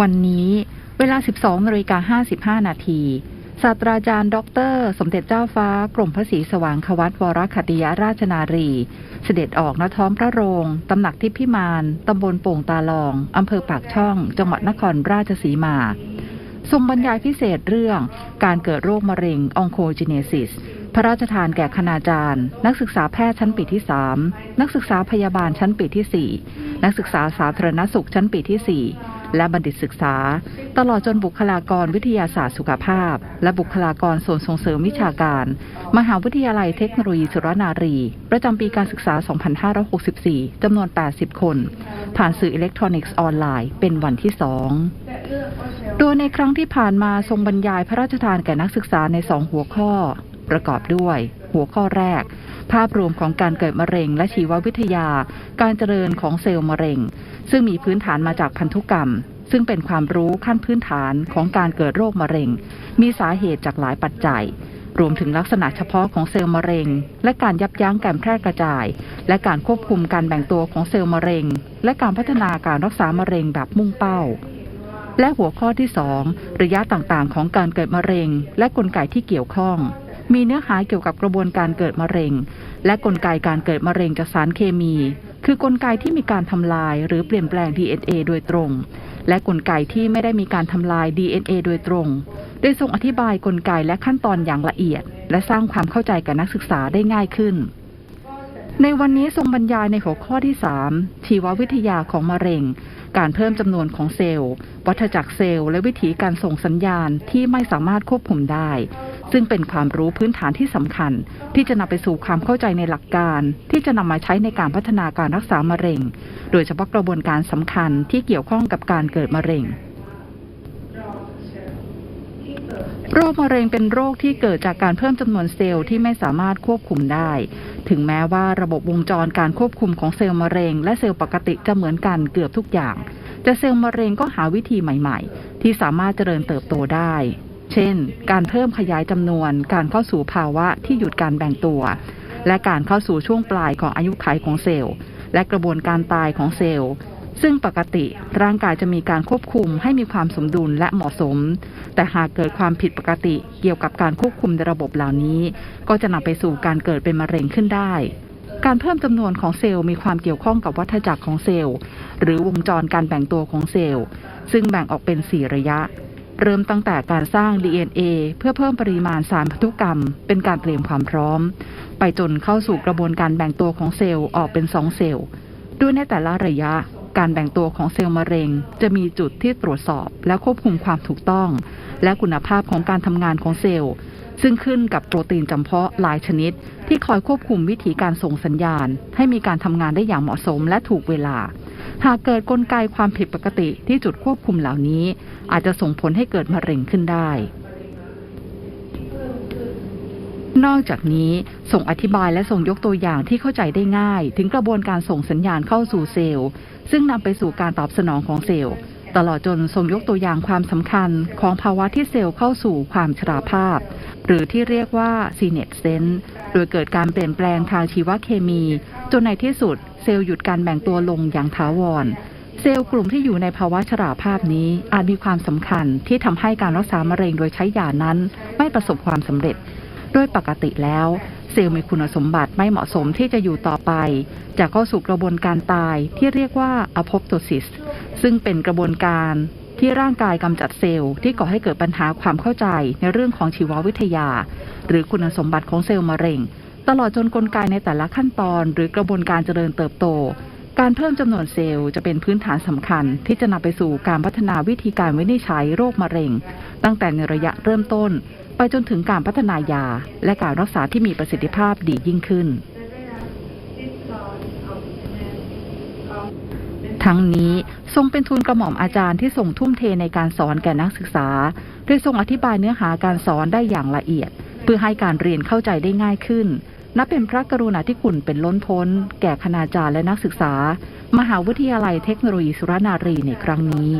วันนี้เวลา 12นาฬิกา55 นาทีศาสตราจารย์ ดร สมเด็จเจ้าฟ้ากรมพระศรีสว่างควัตวรคติยราชนารี เสด็จออกณท้องพระโรง ตำหนักทิพิมาน ตำบลโป่งตาลอง อำเภอปากช่อง จังหวัดนครราชสีมา ทรงบรรยายพิเศษเรื่อง การเกิดโรคมะเร็งองโคจิเนซิส พระราชทานแก่คณาจารย์ นักศึกษาแพทย์ชั้นปีที่ 3 นักศึกษาพยาบาลชั้นปีที่ 4 นักศึกษาสาธารณสุขชั้นปีที่ 4 และบัณฑิตศึกษา ตลอดจนบุคลากรวิทยาศาสตร์สุขภาพ และบุคลากรส่วนส่งเสริมวิชาการ มหาวิทยาลัยเทคโนโลยีสุรนารี ประจำปีการศึกษา 2564 จำนวน 80 คน ผ่านสื่ออิเล็กทรอนิกส์ออนไลน์เป็นวันที่2โดยในครั้งที่ผ่านมาทรงบรรยายพระราชทานแก่นักศึกษาในสองหัวข้อ ประกอบด้วย หัวข้อแรก ภาพรวมของการเกิดมะเร็งและชีววิทยา การเจริญของเซลล์มะเร็ง ซึ่งมีพื้นฐานมาจากพันธุกรรม ซึ่งเป็นความรู้ขั้นพื้นฐานของการเกิดโรคมะเร็ง มีสาเหตุจากหลายปัจจัย รวมถึงลักษณะเฉพาะของเซลล์มะเร็ง และการยับยั้งการแพร่กระจาย และการควบคุมการแบ่งตัวของเซลล์มะเร็ง และการพัฒนาการรักษามะเร็งแบบมุ่งเป้า และหัวข้อที่ 2 ระยะต่างๆ ของการเกิดมะเร็ง และกลไกที่เกี่ยวข้องมีเนื้อหาเกี่ยวกับกระบวนการเกิดมะเร็ง และกลไกการเกิดมะเร็งจากสารเคมี คือกลไกที่มีการทำลายหรือเปลี่ยนแปลง DNA โดยตรง และกลไกที่ไม่ได้มีการทำลาย DNA โดยตรงได้ทรงอธิบายกลไกและขั้นตอนอย่างละเอียด และสร้างความเข้าใจกับนักศึกษาได้ง่ายขึ้น ในวันนี้ทรงบรรยายในหัวข้อที่ 3 ชีววิทยาของมะเร็ง การเพิ่มจำนวนของเซลล์ วัฏจักรเซลล์ และวิธีการส่งสัญญาณที่ไม่สามารถควบคุมได้ ซึ่งเป็นความรู้พื้นฐานที่สำคัญ ที่จะนำไปสู่ความเข้าใจในหลักการ ที่จะนำมาใช้ในการพัฒนาการรักษามะเร็ง โดยเฉพาะกระบวนการสำคัญที่เกี่ยวข้องกับการเกิดมะเร็งโรคมะเร็งเป็นโรคที่เกิดจากการเพิ่มจำนวนเซลล์ที่ไม่สามารถควบคุมได้ ถึงแม้ว่าระบบวงจรการควบคุมของเซลล์มะเร็ง และเซลล์ปกติจะเหมือนกันเกือบทุกอย่าง แต่เซลล์มะเร็งก็หาวิธีใหม่ ๆ ที่สามารถเจริญเติบโตได้ เช่น การเพิ่มขยายจำนวน การเข้าสู่ภาวะที่หยุดการแบ่งตัว และการเข้าสู่ช่วงปลายของอายุขัยของเซลล์ และกระบวนการตายของเซลล์ซึ่งปกติร่างกายจะมีการควบคุมให้มีความสมดุลและเหมาะสม แต่หากเกิดความผิดปกติเกี่ยวกับการควบคุมในระบบเหล่านี้ ก็จะนำไปสู่การเกิดเป็นมะเร็งขึ้นได้ การเพิ่มจำนวนของเซลล์มีความเกี่ยวข้องกับวัฏจักรของเซลล์ หรือวงจรการแบ่งตัวของเซลล์ ซึ่งแบ่งออกเป็น 4 ระยะ เริ่มตั้งแต่การสร้าง DNA เพื่อเพิ่มปริมาณสารพันธุกรรม เป็นการเตรียมความพร้อม ไปจนเข้าสู่กระบวนการแบ่งตัวของเซลล์ออกเป็น2เซลล์ด้วยในแต่ละระยะ การแบ่งตัวของเซลล์มะเร็ง จะมีจุดที่ตรวจสอบ และควบคุมความถูกต้อง และคุณภาพของการทำงานของเซลล์ ซึ่งขึ้นกับโปรตีนจำเพาะหลายชนิด ที่คอยควบคุมวิธีการส่งสัญญาณ ให้มีการทำงานได้อย่างเหมาะสมและถูกเวลา หากเกิดกลไกความผิดปกติที่จุดควบคุมเหล่านี้ อาจจะส่งผลให้เกิดมะเร็งขึ้นได้ นอกจากนี้ส่งอธิบายและส่งยกตัวอย่างที่เข้าใจได้ง่าย ถึงกระบวนการส่งสัญญาณเข้าสู่เซลล์ ซึ่งนำไปสู่การตอบสนองของเซลล์ ตลอดจนส่งยกตัวอย่างความสำคัญของภาวะที่เซลล์เข้าสู่ความชราภาพ หรือที่เรียกว่า senescence โดยเกิดการเปลี่ยนแปลงทางชีวเคมี จนในที่สุด เซลล์หยุดการแบ่งตัวลงอย่างถาวร เซลล์กลุ่มที่อยู่ในภาวะชราภาพนี้อาจมีความสำคัญที่ทำให้การรักษามะเร็งโดยใช้ยานั้น ไม่ประสบความสำเร็จ โดยปกติแล้ว เซลล์มีคุณสมบัติไม่เหมาะสมที่จะอยู่ต่อไป จะเข้าสู่กระบวนการตายที่เรียกว่า apoptosis ซึ่งเป็นกระบวนการที่ร่างกายกำจัดเซลล์ที่ก่อให้เกิดปัญหาความเข้าใจในเรื่องของชีววิทยา หรือคุณสมบัติของเซลล์มะเร็ง ตลอดจนกลไกในแต่ละขั้นตอน หรือกระบวนการเจริญเติบโต การเพิ่มจำนวนเซลล์จะเป็นพื้นฐานสำคัญ ที่จะนำไปสู่การพัฒนาวิธีการวินิจฉัยโรคมะเร็ง ตั้งแต่ในระยะเริ่มต้น ไปจนถึงการพัฒนายา และการรักษาที่มีประสิทธิภาพดียิ่งขึ้นทั้งนี้ทรงเป็นทุนกระหม่อมอาจารย์ที่ทรงทุ่มเทในการสอนแก่นักศึกษา โดยทรงอธิบายเนื้อหาการสอนได้อย่างละเอียด เพื่อให้การเรียนเข้าใจได้ง่ายขึ้น นับเป็นพระกรุณาธิคุณเป็นล้นพ้น แก่คณาจารย์และนักศึกษา มหาวิทยาลัยเทคโนโลยีสุรนารีในครั้งนี้